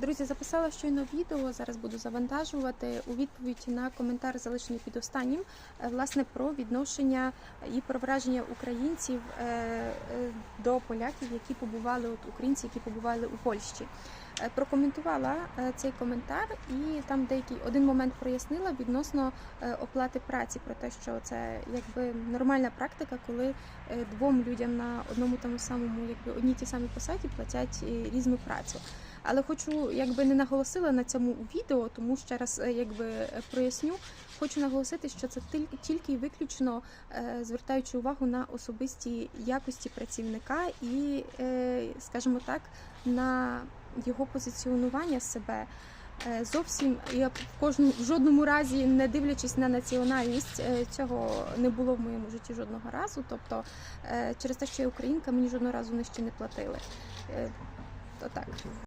Друзі, записала щойно відео. Зараз буду завантажувати у відповідь на коментар, залишений під останнім, е, власне про відношення і про враження українців е, е, до поляків, які побували от українці, які побували у Польщі. Прокоментувала цей коментар і там деякий один момент прояснила відносно оплати праці, про те, що це якби нормальна практика, коли двом людям на одному тому самому, якби одній тій самій посаді платять різну працю. Але хочу, якби не наголосила на цьому відео, тому ще раз е, якби е, проясню. Хочу наголосити, що це тільки і виключно е, звертаючи увагу на особисті якості працівника і, скажімо так, на його позиціонування себе. Зовсім я в кожному в жодному разі не дивлячись на національність, цього не було в моєму житті жодного разу. Тобто, через те, що я українка, мені жодного разу нижче не платили. То так.